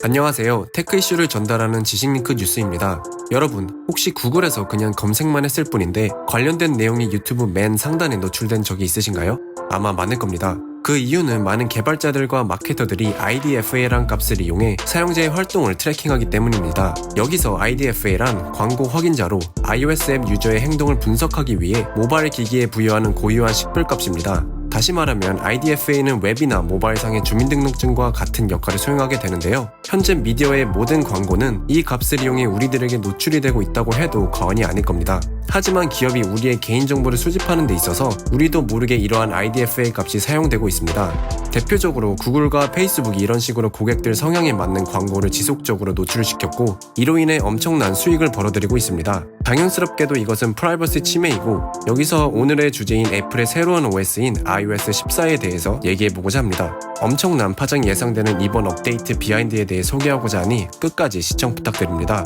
안녕하세요. 테크 이슈를 전달하는 지식링크 뉴스입니다. 여러분, 혹시 구글에서 그냥 검색만 했을 뿐인데 관련된 내용이 유튜브 맨 상단에 노출된 적이 있으신가요? 아마 많을 겁니다. 그 이유는 많은 개발자들과 마케터들이 IDFA란 값을 이용해 사용자의 활동을 트래킹하기 때문입니다. 여기서 IDFA란 광고 확인자로 iOS 앱 유저의 행동을 분석하기 위해 모바일 기기에 부여하는 고유한 식별 값입니다. 다시 말하면 IDFA는 웹이나 모바일상의 주민등록증과 같은 역할을 수행하게 되는데요. 현재 미디어의 모든 광고는 이 값을 이용해 우리들에게 노출이 되고 있다고 해도 과언이 아닐 겁니다. 하지만 기업이 우리의 개인정보를 수집하는 데 있어서 우리도 모르게 이러한 IDFA 값이 사용되고 있습니다. 대표적으로 구글과 페이스북이 이런 식으로 고객들 성향에 맞는 광고를 지속적으로 노출시켰고 이로 인해 엄청난 수익을 벌어들이고 있습니다. 당연스럽게도 이것은 프라이버시 침해이고 여기서 오늘의 주제인 애플의 새로운 OS인 iOS 14에 대해서 얘기해보고자 합니다. 엄청난 파장이 예상되는 이번 업데이트 비하인드에 대해 소개하고자 하니 끝까지 시청 부탁드립니다.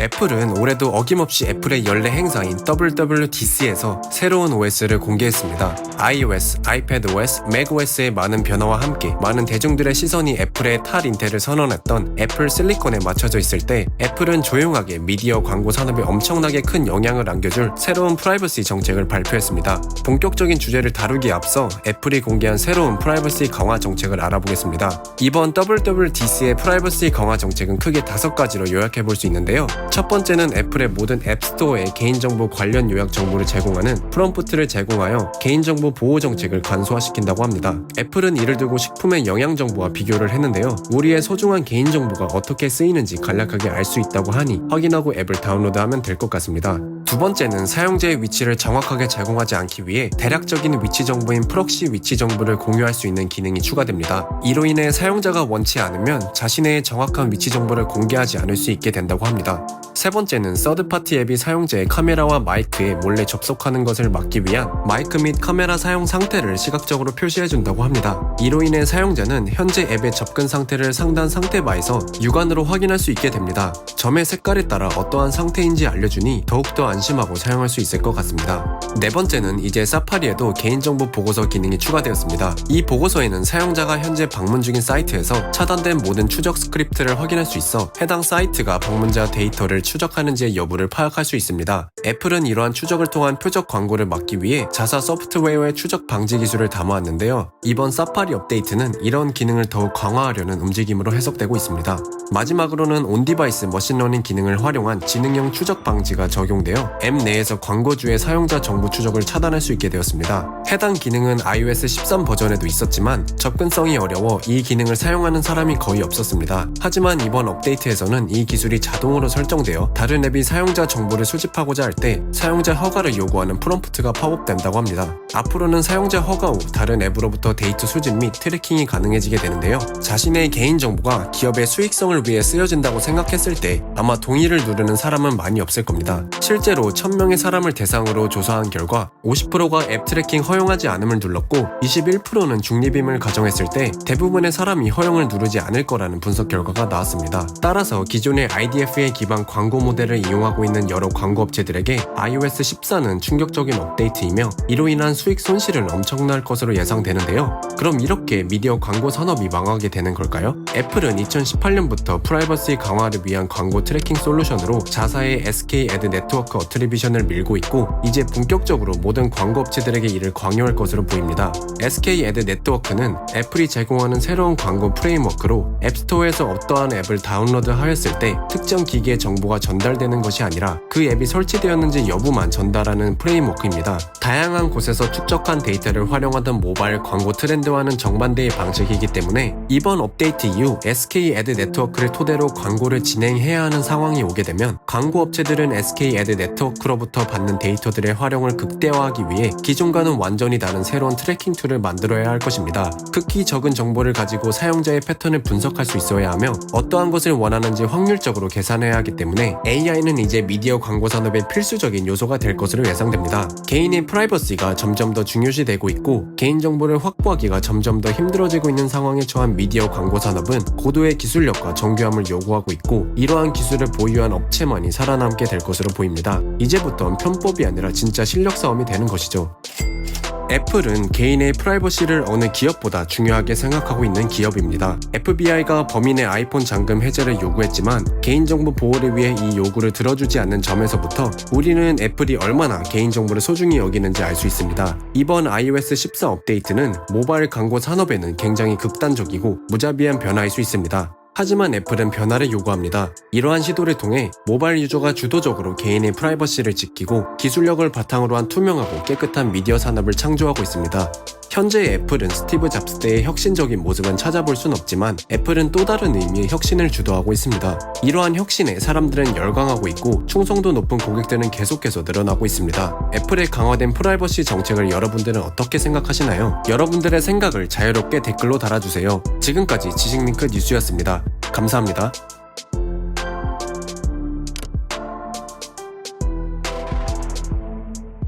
애플은 올해도 어김없이 애플의 연례 행사인 WWDC에서 새로운 OS를 공개했습니다. iOS, iPadOS, macOS의 많은 변화와 함께 많은 대중들의 시선이 애플의 탈 인텔을 선언했던 애플 실리콘에 맞춰져 있을 때 애플은 조용하게 미디어 광고 산업에 엄청나게 큰 영향을 안겨줄 새로운 프라이버시 정책을 발표했습니다. 본격적인 주제를 다루기에 앞서 애플이 공개한 새로운 프라이버시 강화 정책을 알아보겠습니다. 이번 WWDC의 프라이버시 강화 정책은 크게 다섯 가지로 요약해 볼 수 있는데요. 첫 번째는 애플의 모든 앱스토어에 개인정보 관련 요약 정보를 제공하는 프롬프트를 제공하여 개인정보 보호 정책을 간소화시킨다고 합니다. 애플은 이를 두고 식품의 영양 정보와 비교를 했는데요. 우리의 소중한 개인정보가 어떻게 쓰이는지 간략하게 알 수 있다고 하니 확인하고 앱을 다운로드하면 될 것 같습니다. 두 번째는 사용자의 위치를 정확하게 제공하지 않기 위해 대략적인 위치 정보인 프록시 위치 정보를 공유할 수 있는 기능이 추가됩니다. 이로 인해 사용자가 원치 않으면 자신의 정확한 위치 정보를 공개하지 않을 수 있게 된다고 합니다. 세 번째는 서드파티 앱이 사용자의 카메라와 마이크에 몰래 접속하는 것을 막기 위한 마이크 및 카메라 사용 상태를 시각적으로 표시해준다고 합니다. 이로 인해 사용자는 현재 앱의 접근 상태를 상단 상태바에서 육안으로 확인할 수 있게 됩니다. 점의 색깔에 따라 어떠한 상태인지 알려주니 더욱더 안심 하고 사용할 수 있을 것 같습니다. 네 번째는 이제 사파리에도 개인정보 보고서 기능이 추가되었습니다. 이 보고서에는 사용자가 현재 방문 중인 사이트에서 차단된 모든 추적 스크립트를 확인할 수 있어 해당 사이트가 방문자 데이터를 추적하는지의 여부를 파악할 수 있습니다. 애플은 이러한 추적을 통한 표적 광고를 막기 위해 자사 소프트웨어의 추적 방지 기술을 담아왔는데요. 이번 사파리 업데이트는 이런 기능을 더욱 강화하려는 움직임으로 해석되고 있습니다. 마지막으로는 온 디바이스 머신러닝 기능을 활용한 지능형 추적 방지가 적용되어 앱 내에서 광고주의 사용자 정보 추적을 차단할 수 있게 되었습니다. 해당 기능은 iOS 13 버전에도 있었지만 접근성이 어려워 이 기능을 사용하는 사람이 거의 없었습니다. 하지만 이번 업데이트에서는 이 기술이 자동으로 설정되어 다른 앱이 사용자 정보를 수집하고자 할 때 사용자 허가를 요구하는 프롬프트가 팝업된다고 합니다. 앞으로는 사용자 허가 후 다른 앱으로부터 데이터 수집 및 트래킹이 가능해지게 되는데요. 자신의 개인정보가 기업의 수익성을 위해 쓰여진다고 생각했을 때 아마 동의를 누르는 사람은 많이 없을 겁니다. 실제 로 1000명의 사람을 대상으로 조사한 결과 50%가 앱 트래킹 허용하지 않음을 눌렀고 21%는 중립임을 가정했을 때 대부분의 사람이 허용을 누르지 않을 거라는 분석 결과가 나왔습니다. 따라서 기존의 IDFA 기반 광고 모델을 이용하고 있는 여러 광고 업체들에게 iOS 14는 충격적인 업데이트이며 이로 인한 수익 손실은 엄청날 것으로 예상되는데요. 그럼 이렇게 미디어 광고 산업이 망하게 되는 걸까요? 애플은 2018년부터 프라이버시 강화를 위한 광고 트래킹 솔루션으로 자사의 SK 애드 네트워크 어트리비션을 밀고 있고 이제 본격적으로 모든 광고 업체들에게 이를 강요할 것으로 보입니다. SK 애드 네트워크는 애플이 제공하는 새로운 광고 프레임워크로 앱스토어에서 어떠한 앱을 다운로드하였을 때 특정 기기의 정보가 전달되는 것이 아니라 그 앱이 설치되었는지 여부만 전달하는 프레임워크입니다. 다양한 곳에서 축적한 데이터를 활용하던 모바일 광고 트렌드와는 정반대의 방식이기 때문에 이번 업데이트 이후 SK 애드 네트워크를 토대로 광고를 진행해야 하는 상황이 오게 되면 광고 업체들은 SK 애드 네트워크로부터 받는 데이터들의 활용을 극대화하기 위해 기존과는 완전히 다른 새로운 트래킹 툴을 만들어야 할 것입니다. 극히 적은 정보를 가지고 사용자의 패턴을 분석할 수 있어야 하며 어떠한 것을 원하는지 확률적으로 계산해야 하기 때문에 AI는 이제 미디어 광고 산업의 필수적인 요소가 될 것으로 예상됩니다. 개인의 프라이버시가 점점 더 중요시되고 있고 개인정보를 확보하기가 점점 더 힘들어지고 있는 상황에 처한 미디어 광고 산업은 고도의 기술력과 정교함을 요구하고 있고 이러한 기술을 보유한 업체만이 살아남게 될 것으로 보입니다. 이제부턴 편법이 아니라 진짜 실력 싸움이 되는 것이죠. 애플은 개인의 프라이버시를 어느 기업보다 중요하게 생각하고 있는 기업입니다. FBI가 범인의 아이폰 잠금 해제를 요구했지만 개인정보 보호를 위해 이 요구를 들어주지 않는 점에서부터 우리는 애플이 얼마나 개인정보를 소중히 여기는지 알 수 있습니다. 이번 iOS 14 업데이트는 모바일 광고 산업에는 굉장히 극단적이고 무자비한 변화일 수 있습니다. 하지만 애플은 변화를 요구합니다. 이러한 시도를 통해 모바일 유저가 주도적으로 개인의 프라이버시를 지키고 기술력을 바탕으로 한 투명하고 깨끗한 미디어 산업을 창조하고 있습니다. 현재 애플은 스티브 잡스 때의 혁신적인 모습은 찾아볼 순 없지만 애플은 또 다른 의미의 혁신을 주도하고 있습니다. 이러한 혁신에 사람들은 열광하고 있고 충성도 높은 고객들은 계속해서 늘어나고 있습니다. 애플의 강화된 프라이버시 정책을 여러분들은 어떻게 생각하시나요? 여러분들의 생각을 자유롭게 댓글로 달아주세요. 지금까지 지식링크 뉴스였습니다. 감사합니다.